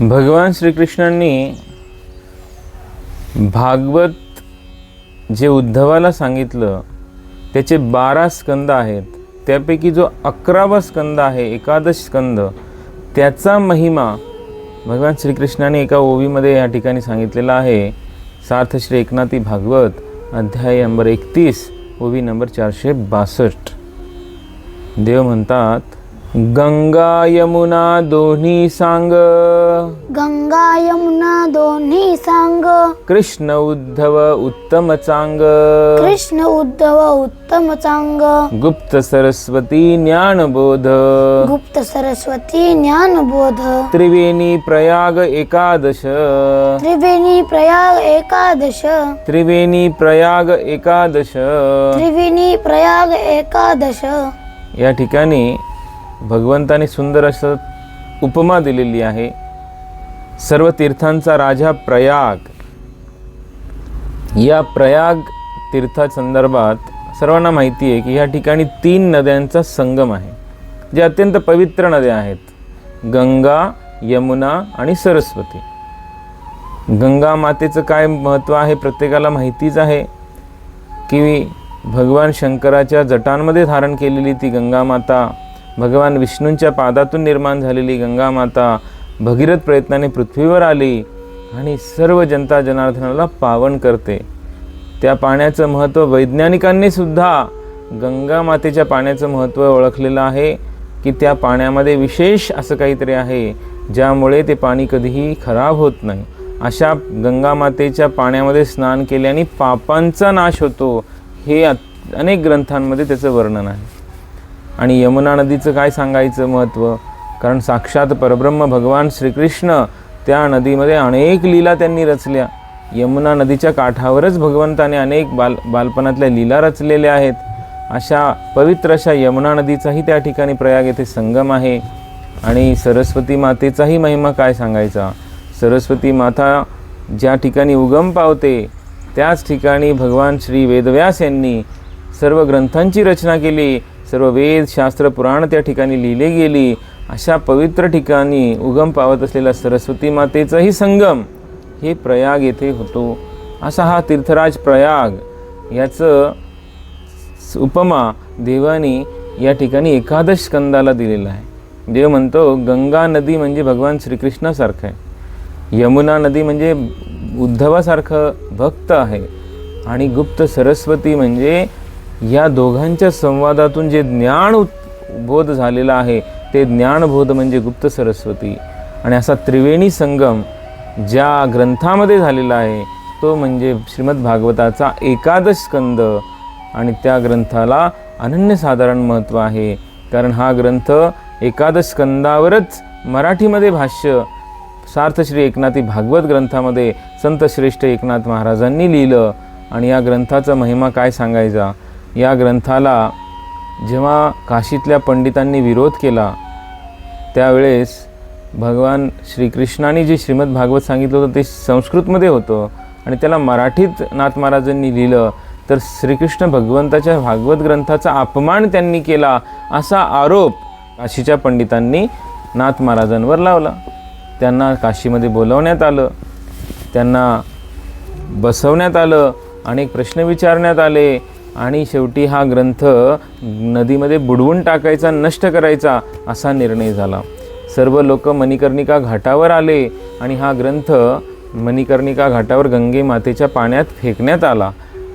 भगवान श्रीकृष्णांनी भागवत जे उद्धवाला सांगितलं त्याचे बारा स्कंद आहेत. त्यापैकी जो अकरावा स्कंद आहे एकादश स्कंद त्याचा महिमा भगवान श्रीकृष्णाने एका ओवीमध्ये या ठिकाणी सांगितलेला आहे. सार्थ श्री एकनाथी भागवत अध्याय नंबर एकतीस ओवी नंबर चारशे बासष्ट. देव म्हणतात गंगा यमुना दोन्ही सांग. गंगा यमुना दोन्ही सांग. कृष्ण उद्धव उत्तम चांग. कृष्ण उद्धव उत्तम चांग. गुप्त सरस्वती ज्ञानबोध गुप्त सरस्वती ज्ञानबोध त्रिवेणी प्रयाग एकादश. त्रिवेणी प्रयाग एकादश. त्रिवेणी प्रयाग एकादश. त्रिवेणी प्रयाग एकादश. या ठिकाणी भगवंताने सुंदर असं उपमा दिलेली आहे. सर्व तीर्थांचा राजा प्रयाग. या प्रयाग तीर्थासंदर्भात सर्वांना माहिती आहे की या ठिकाणी तीन नद्यांचा संगम आहे. जे अत्यंत पवित्र नद्या आहेत. गंगा यमुना आणि सरस्वती. गंगा मातेचं काय महत्त्व आहे प्रत्येकाला माहितीच आहे. की भगवान शंकराच्या जटांमध्ये धारण केलेली ती गंगा माता भगवान विष्णूंच्या पादातून निर्माण झालेली गंगा माता भगीरथ प्रयत्नाने पृथ्वीवर आली आणि सर्व जनता जनार्दनाला पावन करते. त्या पाण्याचं महत्त्व वैज्ञानिकांनी सुद्धा गंगा मातेच्या पाण्याचं महत्त्व ओळखलेलं आहे की त्या पाण्यामध्ये विशेष असं काहीतरी आहे ज्यामुळे ते पाणी कधीही खराब होत नाही. अशा गंगा मातेच्या पाण्यामध्ये स्नान केल्याने पापांचा नाश होतो हे अनेक ग्रंथांमध्ये त्याचं वर्णन आहे. आणि यमुना नदीचं काय सांगायचं महत्त्व कारण साक्षात परब्रह्म भगवान श्रीकृष्ण त्या नदीमध्ये अनेक लीला त्यांनी रचल्या. यमुना नदीच्या काठावरच भगवंताने अनेक बाल बालपणातल्या लीला रचलेल्या आहेत. अशा पवित्र अशा यमुना नदीचाही त्या ठिकाणी प्रयाग येथे संगम आहे. आणि सरस्वती मातेचाही महिमा काय सांगायचा? सरस्वती माता ज्या ठिकाणी उगम पावते त्याच ठिकाणी भगवान श्री वेदव्यास यांनी सर्व ग्रंथांची रचना केली. सर्व वेद शास्त्र पुराण त्या ठिकाणी लिहिले गेली. अशा पवित्र ठिकाणी उगम पावत असलेल्या सरस्वती मातेचाही संगम हे प्रयाग येथे होतो. असा हा तीर्थराज प्रयाग याचं उपमा देवानी या ठिकाणी एकादश स्कंदाला दिलेला आहे. देव म्हणतो गंगा नदी म्हणजे भगवान श्रीकृष्णासारखं आहे. यमुना नदी म्हणजे उद्धवासारखं भक्त आहे. आणि गुप्त सरस्वती म्हणजे या दोघांच्या संवादातून जे ज्ञान उत- बोध झालेला आहे ते ज्ञानबोध म्हणजे गुप्त सरस्वती. आणि असा त्रिवेणी संगम ज्या ग्रंथामध्ये झालेला आहे तो म्हणजे श्रीमद भागवताचा एकादश स्कंद. आणि त्या ग्रंथाला अनन्यसाधारण महत्त्व आहे कारण हा ग्रंथ एकादश स्कंदावरच मराठीमध्ये भाष्य सार्थ श्री एकनाथी भागवत ग्रंथामध्ये संतश्रेष्ठ एकनाथ महाराजांनी लिहिलं. आणि या ग्रंथाचा महिमा काय सांगायचा? या ग्रंथाला जेव्हा काशीतल्या पंडितांनी विरोध केला त्यावेळेस भगवान श्रीकृष्णाने जे श्रीमद भागवत सांगितलं होतं ते संस्कृतमध्ये होतं आणि त्याला मराठीत नाथ महाराजांनी लिहिलं. तर श्रीकृष्ण भगवंताच्या भागवत ग्रंथाचा अपमान त्यांनी केला असा आरोप काशीच्या पंडितांनी नाथ महाराजांवर लावला. त्यांना काशीमध्ये बोलवण्यात आलं त्यांना बसवण्यात आलं अनेक प्रश्न विचारण्यात आले. आणि शेवटी हा ग्रंथ नदीमध्ये बुडवून टाकायचा नष्ट करायचा असा निर्णय झाला. सर्व लोक मणिकर्णिका घाटावर आले आणि हा ग्रंथ मणिकर्णिका घाटावर गंगे मातेच्या पाण्यात फेकण्यात आला.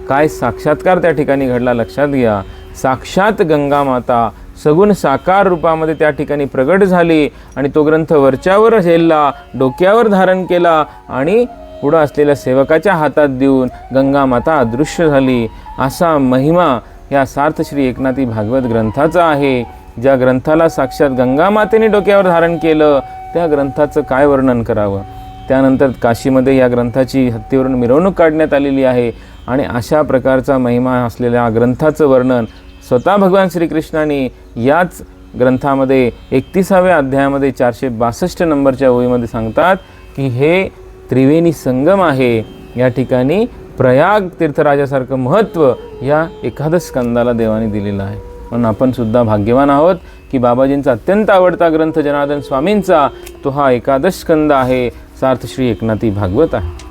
काय साक्षात्कार त्या ठिकाणी घडला लक्षात घ्या. साक्षात गंगा माता सगुण साकार रूपामध्ये त्या ठिकाणी प्रगट झाली आणि तो ग्रंथ वरच्यावर झेलला डोक्यावर धारण केला आणि पुढं असलेल्या सेवकाच्या हातात देऊन गंगा माता अदृश्य झाली. असा महिमा या सार्थ श्री एकनाथी भागवत ग्रंथाचा आहे. ज्या ग्रंथाला साक्षात गंगा मातेने डोक्यावर धारण केलं त्या ग्रंथाचं काय वर्णन करावं? त्यानंतर काशीमध्ये या ग्रंथाची हत्तीवरून मिरवणूक काढण्यात आलेली आहे आणि अशा प्रकारचा महिमा असलेल्या ग्रंथाचं वर्णन स्वतः भगवान श्रीकृष्णाने याच ग्रंथामध्ये एकतीसाव्या अध्यायामध्ये चारशे बासष्ट नंबरच्या ओळीमध्ये सांगतात की हे त्रिवेणी संगम आहे. या ठिकाणी प्रयाग तीर्थराजासारखं महत्त्व या एकादश स्कंदाला देवाने दिलेलं आहे. म्हणून आपण सुद्धा भाग्यवान आहोत की बाबाजींचा अत्यंत आवडता ग्रंथ जनार्दन स्वामींचा तो हा एकादश स्कंद आहे. सार्थ श्री एकनाथी भागवत आहे.